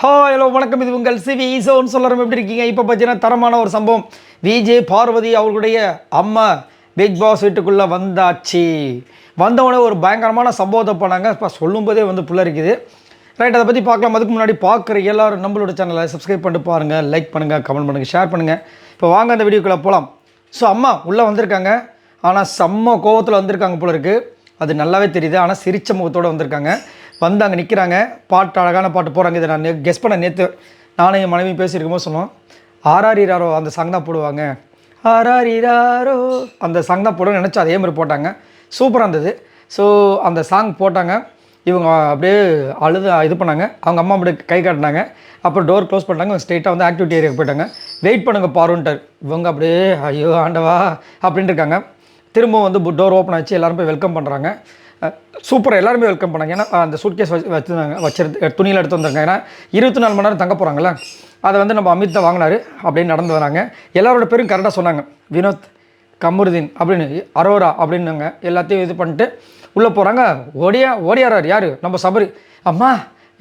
Hi hello வணக்கம். இது உங்கள் சிவி ஈசோன்னு சொல்லறோம் எப்படி இருக்கீங்க? இப்போ பார்த்தீங்கன்னா தரமான ஒரு சம்பவம். விஜே பார்வதி அவர்களுடைய அம்மா பிக் பாஸ் வீட்டுக்குள்ளே வந்தாச்சு. வந்தவொடனே ஒரு பயங்கரமான சம்பவத்தை பண்ணாங்க. இப்போ சொல்லும்போதே வந்து இருக்குது. ரைட் அதை பற்றி பார்க்கலாம். அதுக்கு முன்னாடி பார்க்குற எல்லாரும் நம்மளோட சேனலை சப்ஸ்கிரைப் பண்ணிட்டு பாருங்கள் லைக் பண்ணுங்கள் கமெண்ட் பண்ணுங்கள் ஷேர் பண்ணுங்கள் இப்போ வாங்க அந்த வீடியோக்குள்ளே போகலாம் ஸோ அம்மா உள்ளே வந்திருக்காங்க. ஆனால் செம்ம கோவத்தில் வந்திருக்காங்க போல இருக்குது அது நல்லாவே தெரியுது. ஆனால் சிரிச்ச முகத்தோடு வந்திருக்காங்க. வந்து அங்கே நிற்கிறாங்க பாட்டு அழகான பாட்டு போகிறாங்க இதை நான் கெஸ் பண்ண நேற்று நானும் என் மனைவி பேசியிருக்கும்போது சொன்னோம். ஆராரிராரோ அந்த சாங் தான் போடுவாங்க. ஆராரிராரோ அந்த சாங் தான் போடுவோம் நினச்சி அதே மாதிரி போட்டாங்க. சூப்பராக இருந்தது. ஸோ அந்த சாங் போட்டாங்க. இவங்க அப்படியே அழுது இது பண்ணாங்க. அவங்க அம்மா அப்படியே கை காட்டினாங்க. அப்புறம் டோர் க்ளோஸ் பண்ணிட்டாங்க. ஸ்ட்ரெயிட்டாக வந்து ஆக்டிவிட்டி ஏரியாவுக்கு போயிட்டாங்க. வெயிட் பண்ணுங்க பாருன்ட்டார். இவங்க அப்படியே ஐயோ ஆண்டவா அப்படின்ட்டு இருக்காங்க. திரும்பவும் வந்து டோர் ஓப்பன் ஆச்சு. எல்லோரும் போய் வெல்கம் பண்ணுறாங்க சூப்பராக எல்லாருமே வெல்கம் பண்ணாங்க ஏன்னா அந்த சூட்கேஸ் வச்சு வச்சுருந்தாங்க வச்சிருந்து துணியில் எடுத்து வந்திருக்காங்க. ஏன்னா இருபத்தி நாலு மணி நேரம் தங்க போகிறாங்களே அதை வந்து நம்ம அமித் தான் வாங்கினாரு அப்படின்னு நடந்து வராங்க. எல்லாரோட பேரும் கரெக்டாக சொன்னாங்க. வினோத் கமருதீன் அப்படின்னு அரோரா அப்படின்னாங்க எல்லாத்தையும் இது பண்ணிட்டு உள்ளே போகிறாங்க ஓடியா ஓடியாரார் யார்? நம்ம சபரி. அம்மா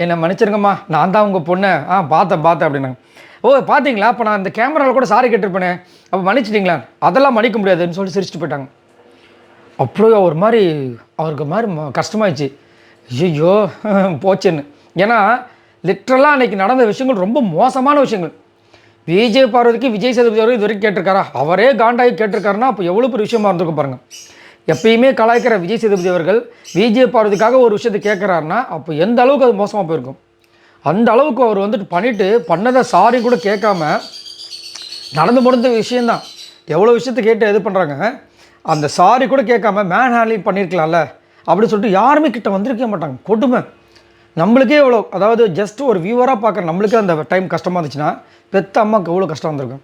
என்னை மன்னிச்சிருங்கம்மா. நான் தான் உங்கள் பொண்ணை. ஆ பார்த்தேன் பார்த்தேன் அப்படின்னாங்க. ஓ பார்த்தீங்களா? அப்போ நான் இந்த கேமராவில் கூட சாரி கேட்டிருப்பேனே. அப்போ மன்னிச்சிட்டிங்களா? அதெல்லாம் மன்னிக்க முடியாதுன்னு சொல்லி சிரிச்சிட்டு போயிட்டாங்க. அப்படியே ஒரு மாதிரி அவருக்கு மாதிரி ம- கஷ்டமாயிடுச்சு. ஐயோ போச்சுன்னு. ஏன்னா லிட்ரலாக அன்றைக்கி நடந்த விஷயங்கள் ரொம்ப மோசமான விஷயங்கள். விஜய் பார்வதிக்கு விஜய் சேதுபதி அவர்கள் இது வரைக்கும் கேட்டிருக்காரா? அவரே காண்டாகி கேட்டிருக்காருன்னா அப்போ எவ்வளோ பெரிய விஷயமா இருந்திருக்கும் பாருங்கள் எப்பயுமே கலாய்க்கிற விஜய் சேதுபதி அவர்கள் விஜய் பார்வதிக்காக ஒரு விஷயத்தை கேட்குறாருன்னா அப்போ எந்த அளவுக்கு அது மோசமாக போயிருக்கும்? அந்த அளவுக்கு அவர் வந்துட்டு பண்ணிவிட்டு பண்ணதை சாரி கூட கேட்காம நடந்து முடிந்த விஷயந்தான் எவ்வளோ விஷயத்தை கேட்டு இது பண்ணுறாங்க அந்த சாரி கூட கேட்காம மேன் ஹேண்ட்லிங் பண்ணியிருக்கலாம்ல அப்படின்னு சொல்லிட்டு யாருமே கிட்ட வந்திருக்கவே மாட்டாங்க. கொடுமை. நம்மளுக்கே எவ்வளோ அதாவது ஜஸ்ட் ஒரு வியூவராக பார்க்குற நம்மளுக்கே அந்த டைம் கஷ்டமாக இருந்துச்சுன்னா பெத்த அம்மாவுக்கு எவ்வளோ கஷ்டம் வந்திருக்கும்.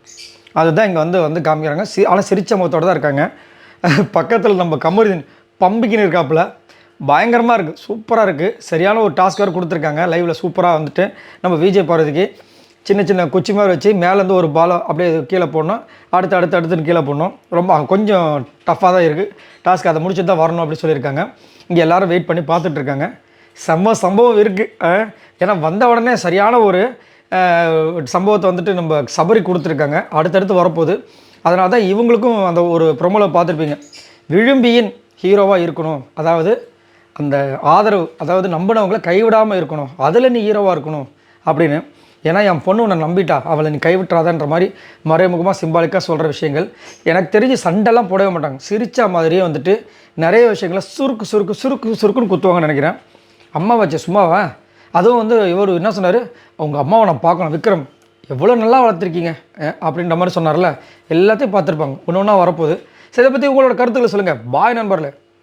அதுதான் இங்கே வந்து வந்து காமிக்கிறாங்க. சி ஆனால் சிரிச்ச முகத்தோடு தான் இருக்காங்க. பக்கத்தில் நம்ம கமருதீன் பம்பிக்கின்னு இருக்காப்புல. பயங்கரமாக இருக்குது சூப்பராக இருக்குது சரியான ஒரு டாஸ்க் வேறு கொடுத்துருக்காங்க. லைவில் சூப்பராக வந்துட்டு நம்ம விஜய் பார்வதிக்கு. சின்ன சின்ன குச்சி மாதிரி வச்சு மேலேருந்து ஒரு பாலை அப்படியே கீழே போடணும். அடுத்து அடுத்து அடுத்துன்னு கீழே போடணும். ரொம்ப கொஞ்சம் டஃப்பாக தான் இருக்குது டாஸ்க் அதை முடிச்சு தான் வரணும் அப்படி சொல்லியிருக்காங்க. இங்கே எல்லோரும் வெயிட் பண்ணி பார்த்துட்ருக்காங்க செம்ம சம்பவம் இருக்குது ஏன்னா வந்த உடனே சரியான ஒரு சம்பவத்தை வந்துட்டு நம்ம சபரி கொடுத்துருக்காங்க. அடுத்தடுத்து வரப்போகுது. அதனால தான் இவங்களுக்கும் அந்த ஒரு ப்ரொமோவில் பார்த்துருப்பீங்க. விழும்பியின் ஹீரோவாக இருக்கணும். அதாவது அந்த ஆதரவு அதாவது நம்பினவங்கள கைவிடாமல் இருக்கணும். அதில் நீ ஹீரோவாக இருக்கணும் அப்படின்னு. ஏன்னா என் பொண்ணு உன்னை நம்பிட்டா. அவளை நீ கைவிட்டுறாதன்ற மாதிரி மறைமுகமாக சிம்பாலிக்காக சொல்கிற விஷயங்கள். எனக்கு தெரிஞ்சு சண்டைலாம் போடவே மாட்டாங்க. சிரித்த மாதிரியே வந்துட்டு நிறைய விஷயங்களை சுருக்கு சுருக்கு சுருக்கு சுருக்குன்னு குத்துவாங்கன்னு நினைக்கிறேன். அம்மா வச்ச சும்மாவா? அதுவும் வந்து இவர் என்ன சொன்னார்? உங்கள் அம்மாவை நான் பார்க்கணும். விக்ரம் எவ்வளோ நல்லா வளர்த்துருக்கீங்க. அப்படின்ற மாதிரி சொன்னார்ல. எல்லாத்தையும் பார்த்துருப்பாங்க. ஒன்று ஒன்றா வரப்போகுது. சரி இதை பற்றி உங்களோட கருத்துக்களை சொல்லுங்கள் பாய் நண்பர்களே.